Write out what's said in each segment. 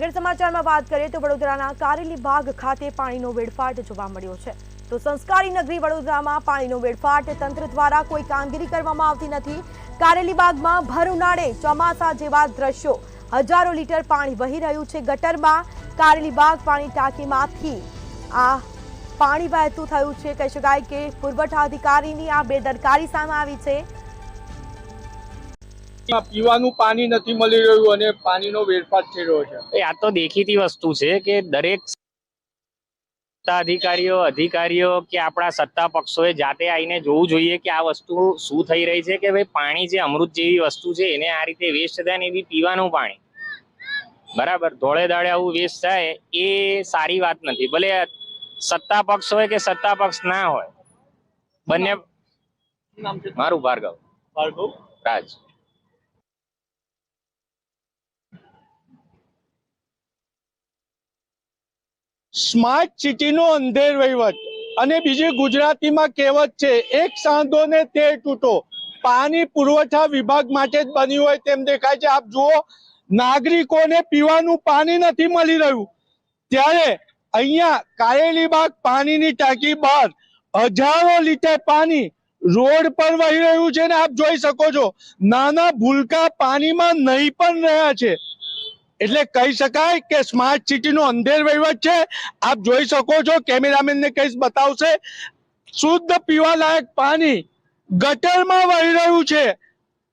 આગળ સમાચારમાં વાત કરીએ તો વડોદરાના કારેલી બાગ ખાતે પાણીનો વેડફાટ જોવા મળ્યો છે. તો સંસ્કારી નગરી વડોદરામાં પાણીનો વેડફાટ તંત્ર દ્વારા કોઈ કામગીરી કરવામાં આવતી નથી. કારેલી બાગમાં ભર ઉનાળે ચોમાસા જેવા દ્રશ્યો. હજારો લીટર પાણી વહી રહ્યું છે ગટરમાં. કારેલી બાગ પાણી ટાંકીમાંથી આ પાણી વહેતું થયું છે. કહી શકાય કે પુરવઠા અધિકારીની આ બેદરકારી સામે આવી છે. પીવાનું પાણી નથી મળી રહ્યું અને પાણીનો વેરફાર થઈ રહ્યો છે. એ આ તો દેખીતી વસ્તુ છે કે દરેક સત્તા અધિકારીઓ કે આપણા સત્તા પક્ષોએ જાતે આવીને જોવું જોઈએ કે આ વસ્તુ શું થઈ રહી છે કે ભાઈ પાણી જે અમૃત જેવી વસ્તુ છે એને આ રીતે વેસ્ટ થાય ને એ બી પીવાનું પાણી. બરાબર? ધોળે દાડે આવું વેસ્ટ થાય એ સારી વાત નથી. ભલે સત્તા પક્ષ હોય કે સત્તા પક્ષ ના હોય. બંને મારું ભાર્ગવ. ભાર્ગવ? રાજ. સ્માર્ટ સિટીનો અંધેર વહીવટ. અને બીજી ગુજરાતીમાં કહેવત છે, એક સાંધો ને તે તૂટો. પાણી પુરવઠા વિભાગ માટે જ બન્યું હોય તેમ દેખાય છે. આપ જુઓ, નાગરિકોને પીવાનું પાણી નથી મળી રહ્યું. ત્યારે અહીંયા કારેલીબાગ પાણીની ટાંકી બહાર હજારો લીટર પાણી રોડ પર વહી રહ્યું છે ને આપ જોઈ શકો છો. નાના ભૂલકા પાણીમાં નહીં પણ રહ્યા છે. એટલે કહી શકાય કે સ્માર્ટ સિટીનો અંધેર વહીવટ છે. આપ જોઈ શકો છો કેમેરામેનને કહીશ બતાવશે. શુદ્ધ પીવાલાયક પાણી ગટરમાં વહી રહ્યું છે.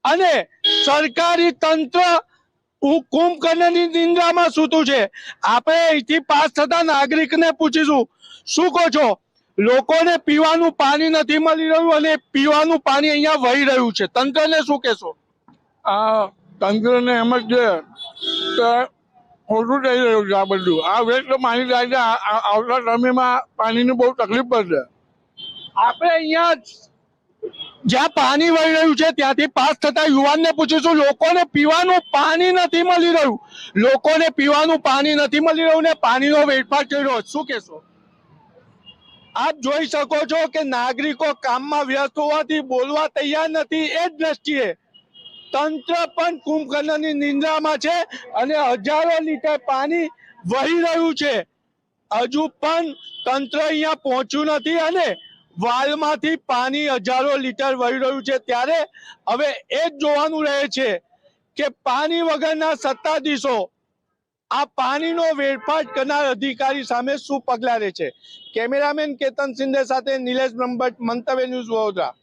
અને સરકારી તંત્ર કુ- કુંભકર્ણની નિંદ્રામાં સૂતું છે. આપણે અહીંથી પાસ થતા નાગરિકને પૂછીશું, શું કહો છો? લોકોને પીવાનું પાણી નથી મળી રહ્યું અને પીવાનું પાણી અહીંયા વહી રહ્યું છે. તંત્રને શું કહેશો? આ તંત્રને એમ જ ખોટું થઈ રહ્યું છે આ બધું. આ વેસ્ટ પાણી જાય છે આવતા સમયમાં પાણીની બહુ તકલીફ પડશે. આપણે અહીંયા જ્યાં પાણી વહી રહ્યું છે, ત્યાંથી પાસ થતા યુવાનને પૂછીશું, લોકોને પીવાનું પાણી નથી મળી રહ્યું. લોકોને પીવાનું પાણી નથી મળી રહ્યું ને પાણીનો વેડફાટ થઈ રહ્યો. શું કહેશો? આપ જોઈ શકો છો કે નાગરિકો કામમાં વ્યસ્ત હોવાથી બોલવા તૈયાર નથી. એ જ દ્રષ્ટિએ તંત્ર પણ કુંભકર્ણની નિંદ્રામાં છે અને હજારો લીટર પાણી વહી રહ્યું છે. હજુ પણ તંત્ર અહીંયા પહોંચ્યું નથી અને વાલમાંથી પાણી હજારો લીટર વહી રહ્યું છે. ત્યારે હવે એ જ જોવાનું રહે છે કે પાણી વગરના સત્તાધીશો આ પાણીનો વેડફાટ કરનાર અધિકારી સામે શું પગલાં લે છે? કેમેરામેન કેતન સિંધે સાથે નિલેશ બ્રહ્મભટ્ટ, મંતવ્ય ન્યૂઝ વડોદરા.